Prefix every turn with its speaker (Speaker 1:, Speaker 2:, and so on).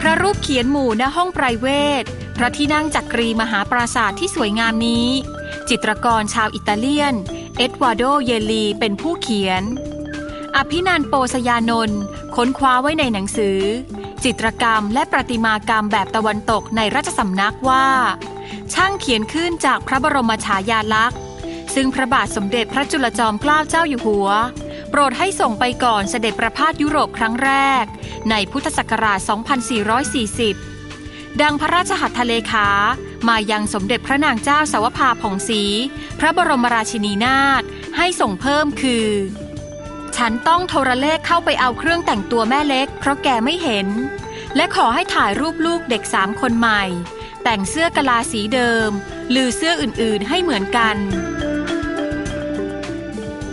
Speaker 1: พระรูปเขียนหมู่ณห้องไพรเวท พระที่นั่งจักรีมหาปราสาทที่สวยงามนี้ จิตรกรชาวอิตาเลียน เอ็ดวาโด เยลี เป็นผู้เขียน อภินันท์โปสยานนท์ค้นคว้าไว้ในหนังสือ จิตรกรรมและประติมากรรมแบบตะวันตกในราชสำนักว่า ช่างเขียนขึ้นจากพระบรมฉายาลักษณ์ ซึ่งพระบาทสมเด็จพระจุลจอมเกล้าเจ้าอยู่หัว โปรดให้ส่งไปก่อนเสด็จประพาสยุโรปครั้งแรก ในพุทธศักราช 2440 ดังพระราชหัตถเลขา มายังสมเด็จพระนางเจ้าสาวภาผ่องศรีพระบรมราชินีนาถให้ส่งเพิ่มคือ ฉันต้องโทรเลขเข้าไปเอาเครื่องแต่งตัวแม่เล็ก เพราะแกไม่เห็น และขอให้ถ่ายรูปลูกเด็กสามคนใหม่ แต่งเสื้อกะลาสีเดิม หรือเสื้ออื่นๆให้เหมือนกัน